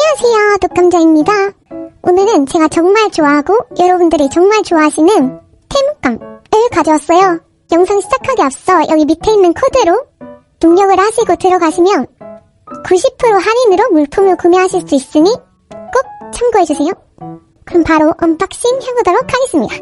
안녕하세요, 독감자입니다. 오늘은 제가 정말 좋아하고 여러분들이 정말 좋아하시는 태무감을 가져왔어요. 영상 시작하기 앞서 여기 밑에 있는 코드로 등록을 하시고 들어가시면 90% 할인으로 물품을 구매하실 수 있으니 꼭 참고해주세요. 그럼 바로 언박싱 해보도록 하겠습니다.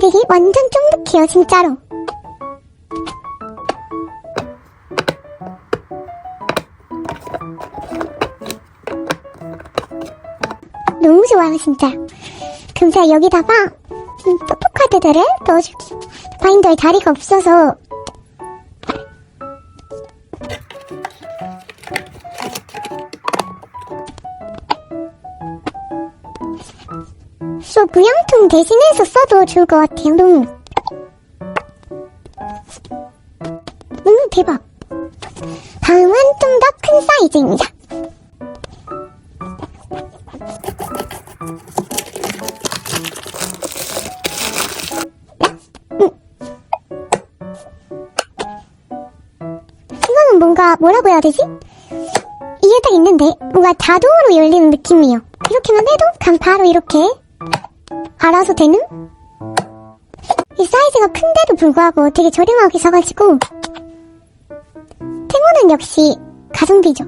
드릭이 완전 쫀득해요, 진짜로. 너무 좋아요, 진짜. 제가 여기다가 이 뽀뽀카드들을 넣어줄게요. 바인더에 다리가 없어서 무양통 대신해서 써도 좋을 것 같아요. 너무. 음, 대박. 다음은 좀 더 큰 사이즈입니다. 음. 이거는 뭔가 뭐라고 해야 되지? 이게 딱 있는데 뭔가 자동으로 열리는 느낌이에요. 이렇게만 해도 그냥 바로 이렇게 알아서 되는? 이 사이즈가 큰데도 불구하고 되게 저렴하게 사가지고 테모는 역시 가성비죠.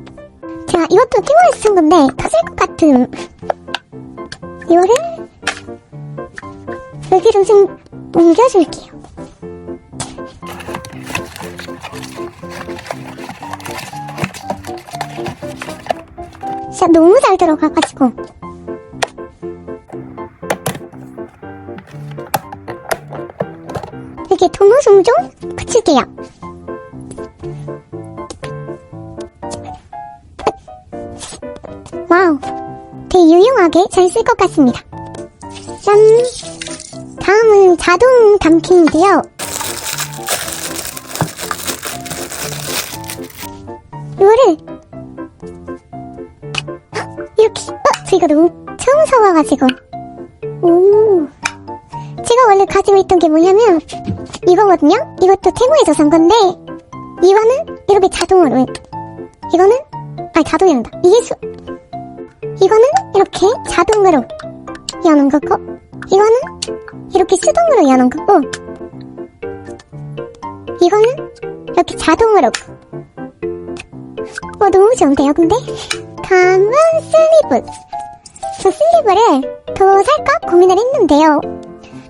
제가 이것도 테모에서 산 건데 터질 것 같은 이거를 여기로 좀 옮겨줄게요. 진짜 너무 잘 들어가가지고 이렇게 도무송 좀 붙일게요. 와우, 되게 유용하게 잘 쓸 것 같습니다. 짠! 다음은 자동 담기인데요. 이거를 헉, 이렇게 어? 저 이거 너무 처음 사와가지고 오 제가 원래 가지고 있던 게 뭐냐면 이거거든요. 이것도 테무에서 산 건데 이거는 이렇게 자동으로 이거는 아니 자동이란다. 이게 수 이거는 이렇게 자동으로 여는 거고 이거는 이렇게 수동으로 여는 거고 이거는 이렇게 자동으로. 어 너무 좋은데요 근데? 다음은 슬리브. 저 슬리브를 더 살까? 고민을 했는데요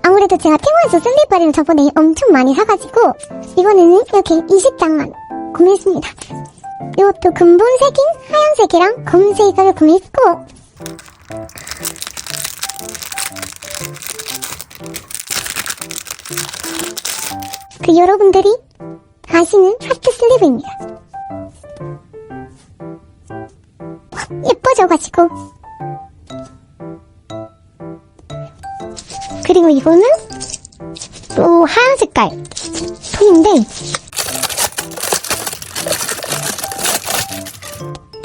아무래도 제가 테마에서 슬리퍼를 저번에 엄청 많이 사가지고 이거는 이렇게 20장만 구매했습니다. 이것도 근본색인 하얀색이랑 검은색을 구매했고 그 여러분들이 아시는 하트 슬리브입니다. 예뻐져가지고 그리고 이거는 또 하얀 색깔 톤인데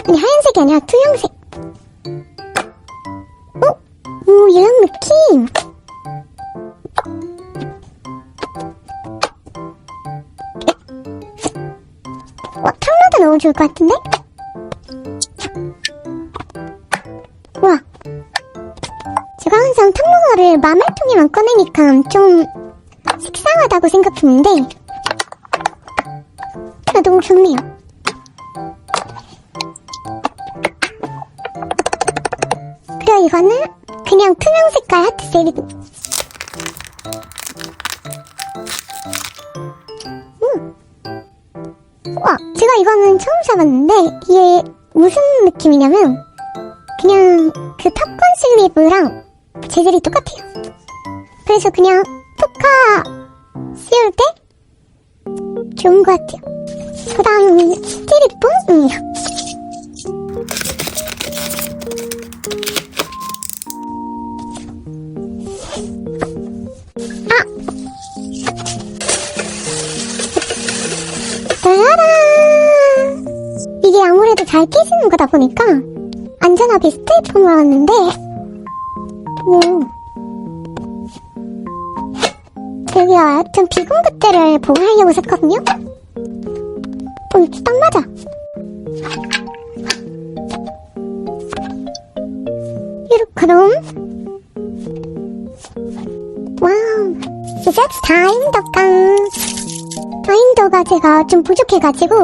아니 하얀색이 아니라 투명색 어? 오 이런 느낌 와 탕로도 너무 좋을 것 같은데? 와 제가 항상 탕 로를 마말통에만 꺼내니까 좀 식상하다고 생각했는데 아, 너무 좋네요. 그리고 이거는 그냥 투명 색깔 하트 셀리드. 음. 와, 제가 이거는 처음 사봤는데 이게 무슨 느낌이냐면 그냥 그 탑건 슬리브랑 재질이 똑같아요. 그래서 그냥 포카 씌울 때 좋은 것 같아요. 그 다음 스티리폼입니다. 아! 이게 아무래도 잘 깨지는 거다 보니까 안전하게 스테이폼을 왔는데, 오. 여기가 좀 비공급대를 보호하려고 샀거든요? 어, 이거 딱 맞아. 이렇게 그럼 와우 이제 다인더깡 다인더가 제가 좀 부족해가지고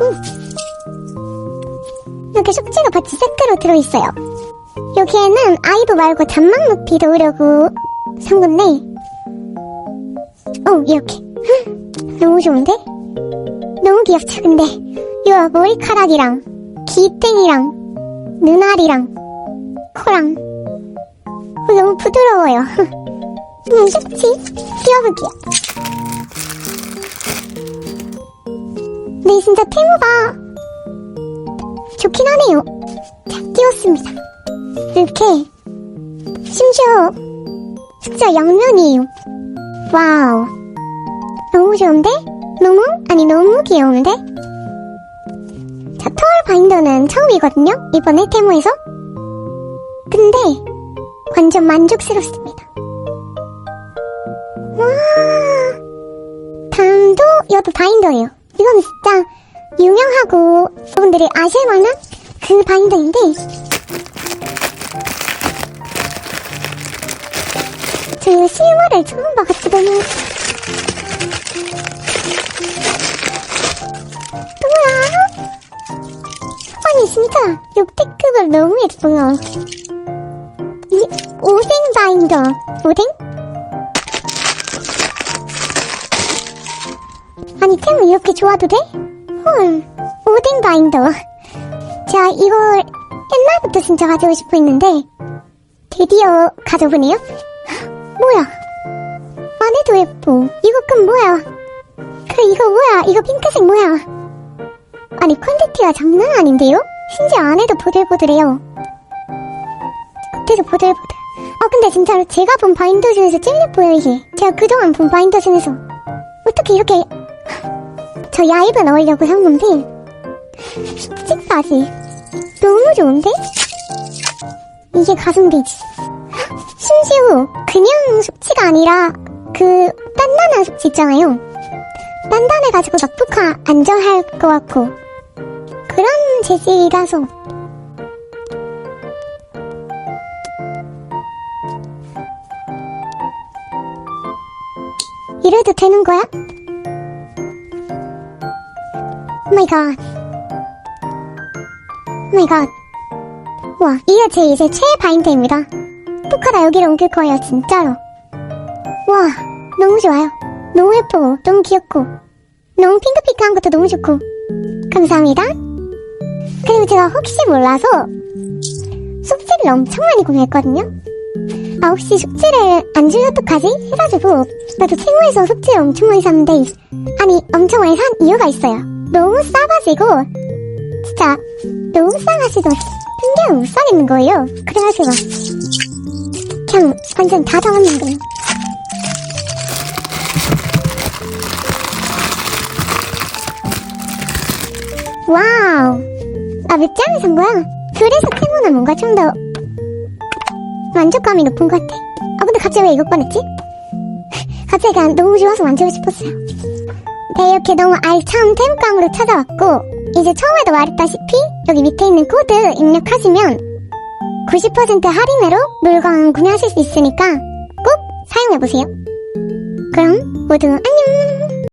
음. 여기 숙제가 같이 세트로 들어있어요. 여기에는 아이브 말고 잔망 높이 넣으려고 산 건데. 어 이렇게. 너무 좋은데? 너무 귀엽죠 근데. 이거 머리카락이랑 기땡이랑 눈알이랑 코랑. 어, 너무 부드러워요. 음 좋지? 띄워보기야. 네 진짜 테무가 좋긴 하네요 자 띄웠습니다 이렇게 심지어 숙자 양면이에요 와우 너무 좋은데? 너무? 아니 너무 귀여운데? 자, 터울 바인더는 처음이거든요? 이번에 테무에서. 근데, 완전 만족스럽습니다. 와, 다음도 이것도 바인더예요. 이건 진짜 유명하고 여러분들이 아실 만한 그 바인더인데, 저 실물을 처음 봐가지고 너무 뭐야? 아니 진짜 역대급을 너무 예뻐요. 이 오뎅 바인더 오뎅? 아니 템을 이렇게 좋아도 돼? 헐 오뎅 바인더. 자 이걸 옛날부터 진짜 가지고 싶어 했는데 드디어 가져보네요. 뭐야? 안에도 예뻐. 이거 끈 뭐야? 그래 이거 뭐야? 이거 핑크색 뭐야? 아니 퀄리티가 장난 아닌데요? 심지어 안에도 보들보들해요. 겉에도 보들보들. 어 근데 진짜로 제가 본 바인더 중에서 제일 예뻐요 이게. 제가 그동안 본 바인더 중에서 어떻게 이렇게 저 야입을 넣으려고 한 건데 씩까지 너무 좋은데? 이게 가성비지. 심지어 그냥 숙취가 아니라 그 단단한 숙취 있잖아요. 단단해가지고 막 푹하 안정할 것 같고 그런 재질이라서 이래도 되는 거야? 오마이갓 오마이 갓 와 이게 제 이제 최애 바인드입니다. 푹하다 여기로 옮길 거예요 진짜로. 와 너무 좋아요. 너무 예쁘고 너무 귀엽고 너무 핑크핑크한 것도 너무 좋고. 감사합니다. 그리고 제가 혹시 몰라서 숙제를 엄청 많이 구매했거든요. 아 혹시 숙제를 안 주면 어떡하지? 해가지고 나도 채무에서 숙제를 엄청 많이 샀는데 아니 엄청 많이 산 이유가 있어요 너무 싸가지고 진짜 너무 싸가지고 그냥 못 사겠는 거예요 그래가지고 그냥 완전 다 담았는데 와우. 아, 몇 장을 산 거야? 그래서 태모는 뭔가 좀 더 만족감이 높은 것 같아. 아, 근데 갑자기 왜 이것 꺼냈지? 갑자기 너무 좋아서 만지고 싶었어요. 네, 이렇게 너무 알찬 태무감으로 찾아왔고, 이제 처음에도 말했다시피, 여기 밑에 있는 코드 입력하시면 90% 할인으로 물건 구매하실 수 있으니까 꼭 사용해보세요. 그럼 모두 안녕!